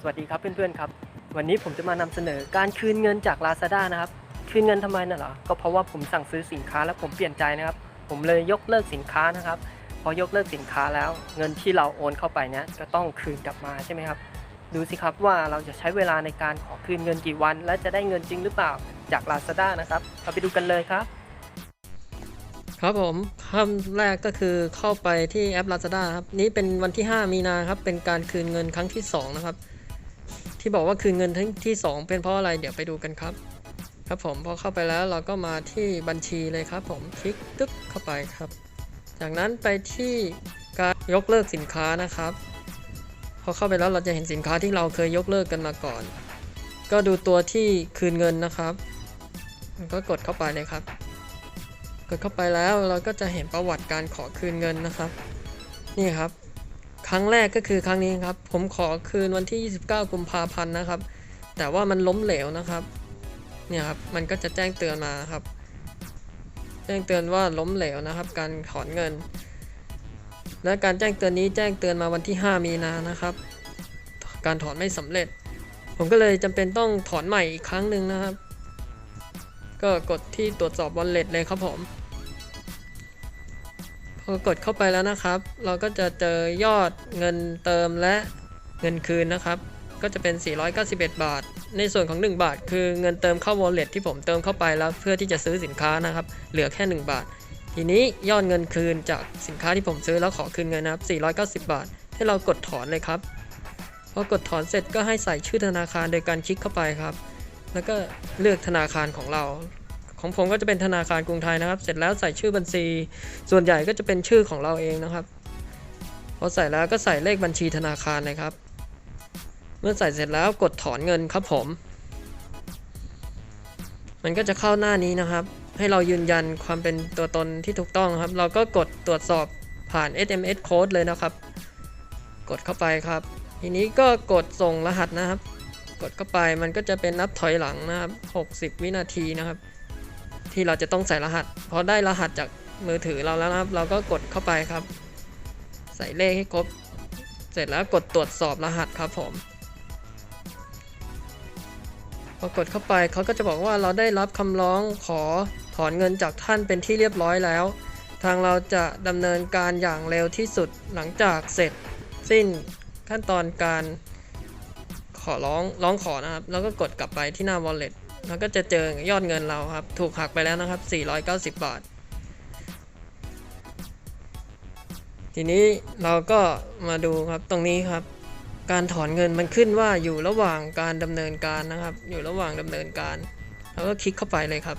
สวัสดีครับเพื่อนๆครับ วันนี้ผมจะมานำเสนอการคืนเงินจาก Lazada นะครับ คืนเงินทำไมน่ะเหรอ ก็เพราะว่าผมสั่งซื้อสินค้าแล้วผมเปลี่ยนใจนะครับ ผมเลยยกเลิกสินค้านะครับ พอยกเลิกสินค้าแล้วเงินที่เราโอนเข้าไปเนี้ยก็ต้องคืนกลับมาใช่ไหมครับ ดูสิครับว่าเราจะใช้เวลาในการขอคืนเงินกี่วัน และจะได้เงินจริงหรือเปล่าจาก Lazada นะครับ เราไปดูกันเลยครับ ครับผมขั้นแรกก็คือเข้าไปที่แอป Lazada ครับ นี้เป็นวันที่ 5 มีนาครับ เป็นการคืนเงินครั้งที่ 2 นะครับ ที่บอกว่าคืนเงินทั้งที่ 2 เป็นเพราะอะไรเดี๋ยวไปดูกันครับ ครับผมพอเข้าไปแล้วเราก็มาที่บัญชีเลยครับ ผมคลิกตึ๊กเข้าไปครับ จากนั้นไปที่การยกเลิกสินค้านะครับ พอเข้าไปแล้วเราจะเห็นสินค้าที่เราเคยยกเลิกกันมาก่อน ก็ดูตัวที่คืนเงินนะครับก็กดเข้าไปเลยครับ กดเข้าไปแล้วเราก็จะเห็นประวัติการขอคืนเงินนะครับ นี่ครับ ครั้งแรกก็คือครั้งนี้ครับ ผมขอคืนวันที่ 29 กุมภาพันธ์นะครับ แต่ว่ามันล้มเหลวนะครับ เนี่ยครับ มันก็จะแจ้งเตือนมาครับ แจ้งเตือนว่าล้มเหลวนะครับ การถอนเงิน และการแจ้งเตือนนี้แจ้งเตือนมาวันที่ 5 มีนานะครับ การถอนไม่สำเร็จ ผมก็เลยจำเป็นต้องถอนใหม่อีกครั้งหนึ่งนะครับ ก็กดที่ตรวจสอบ wallet เลยครับผม อกดเข้าไปแล้วนะครับ เราก็จะเจอยอดเงินเติมและเงินคืนนะครับ ก็จะเป็น 491 บาท ในส่วนของ 1 บาท คือเงินเติมเข้า wallet ที่ผมเติมเข้าไปแล้วเพื่อที่จะซื้อสินค้านะครับ เหลือแค่ 1 บาท ทีนี้ยอดเงินคืนจากสินค้าที่ผมซื้อแล้วขอคืนเงินนะครับ490 บาท ให้เรากดถอนเลยครับ พอกดถอนเสร็จก็ให้ใส่ชื่อธนาคารโดยการคลิกเข้าไปครับ แล้วก็เลือกธนาคารของเรา ของผมก็จะเป็นธนาคารกรุงไทยนะครับ เสร็จแล้วใส่ชื่อบัญชี ส่วนใหญ่ก็จะเป็นชื่อของเราเองนะครับพอใส่แล้วก็ใส่เลขบัญชีธนาคารเลยครับ เมื่อใส่เสร็จแล้วกดถอนเงินครับผม มันก็จะเข้าหน้านี้นะครับ ให้เรายืนยันความเป็นตัวตนที่ถูกต้องครับ เราก็กดตรวจสอบผ่าน SMS code เลยนะครับ กดเข้าไปครับ ทีนี้ก็กดส่งรหัสนะครับ กดเข้าไปมันก็จะเป็นนับถอยหลังนะครับ 60 วินาทีนะครับ ที่เราจะต้องใส่รหัส พอได้รหัสจากมือถือเราแล้วนะครับ เราก็กดเข้าไปครับ ใส่เลขให้ครบ เสร็จแล้วกดตรวจสอบรหัสครับผมพอกดเข้าไปเขาก็จะบอกว่าเราได้รับคำร้องขอถอนเงินจากท่านเป็นที่เรียบร้อยแล้ว ทางเราจะดำเนินการอย่างเร็วที่สุดหลังจากเสร็จ สิ้นขั้นตอนการขอร้องร้องขอนะครับ แล้วก็กดกลับไปที่หน้า wallet แล้วก็จะเจอยอดเงินเราครับ ถูกหักไปแล้วนะครับ 490 บาท ทีนี้เราก็มาดูครับตรงนี้ครับ การถอนเงินมันขึ้นว่าอยู่ระหว่างการดำเนินการนะครับ อยู่ระหว่างดำเนินการเราก็คลิกเข้าไปเลยครับ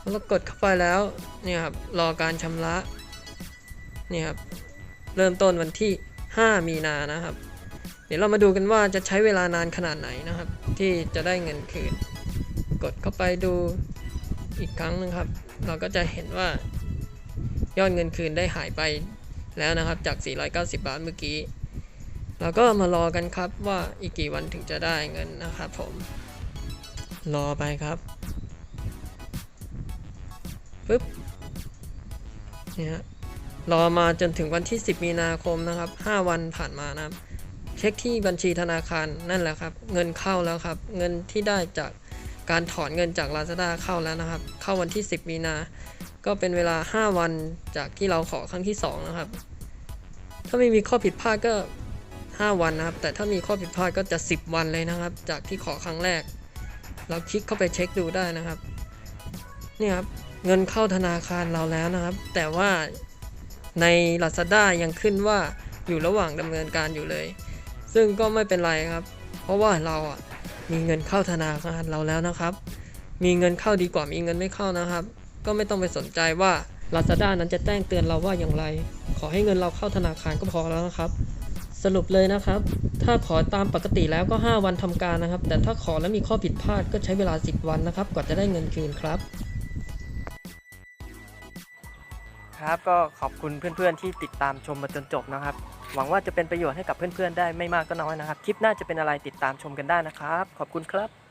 แล้วกดเข้าไปแล้วเนี่ยครับรอการชำระเนี่ยครับเริ่มต้นวันที่ 5 มีนานะครับ เดี๋ยวเรามาดูกันว่าจะใช้เวลานานขนาดไหนนะครับ ที่จะได้เงินคืน กดเข้าไปดูอีกครั้งหนึงครับ เราก็จะเห็นว่ายอดเงินคืนได้หายไปแล้วนะครับจาก 490 บาทเมื่อกี้ เราก็มารอกันครับว่าอีกกี่วันถึงจะได้เงินนะครับผม รอไปครับปึ๊บเนี่ยฮะรอมาจนถึงวันที่ 10 มีนาคมนะครับ 5 วันผ่านมานะครับ เช็คที่บัญชีธนาคารนั่นแหละครับ เงินเข้าแล้วครับ เงินที่ได้จาก การถอนเงินจาก Lazada เข้าแล้วนะครับ เข้าวันที่ 10 มีนา ก็เป็นเวลา 5 วันจากที่เราขอครั้งที่ 2 นะครับ ถ้าไม่มีข้อผิดพลาดก็ 5 วันนะครับ แต่ถ้ามีข้อผิดพลาดก็จะ 10 วันเลยนะครับ จากที่ขอครั้งแรก เราคลิกเข้าไปเช็คดูได้นะครับ นี่ครับ เงินเข้าธนาคารเราแล้วนะครับ แต่ว่าใน Lazada ยังขึ้นว่าอยู่ระหว่างดำเนินการอยู่เลย ซึ่งก็ไม่เป็นไรครับ เพราะว่าเราอะ มีเงินเข้าธนาคารเราแล้วนะครับ มีเงินเข้าดีกว่ามีเงินไม่เข้านะครับ ก็ไม่ต้องไปสนใจว่า Lazada นั้นจะแจ้งเตือนเราว่าอย่างไร ขอให้เงินเราเข้าธนาคารก็พอแล้วนะครับ สรุปเลยนะครับ ถ้าขอตามปกติแล้วก็ 5 วันทำการนะครับ แต่ถ้าขอแล้วมีข้อผิดพลาดก็ใช้เวลา 10 วันนะครับกว่าจะได้เงินคืนครับ ครับ ก็ขอบคุณเพื่อนๆที่ติดตามชมมาจนจบนะครับ หวังว่าจะเป็นประโยชน์ให้กับเพื่อนๆได้ไม่มากก็น้อยนะครับ คลิปหน้าจะเป็นอะไรติดตามชมกันได้นะครับ ขอบคุณครับ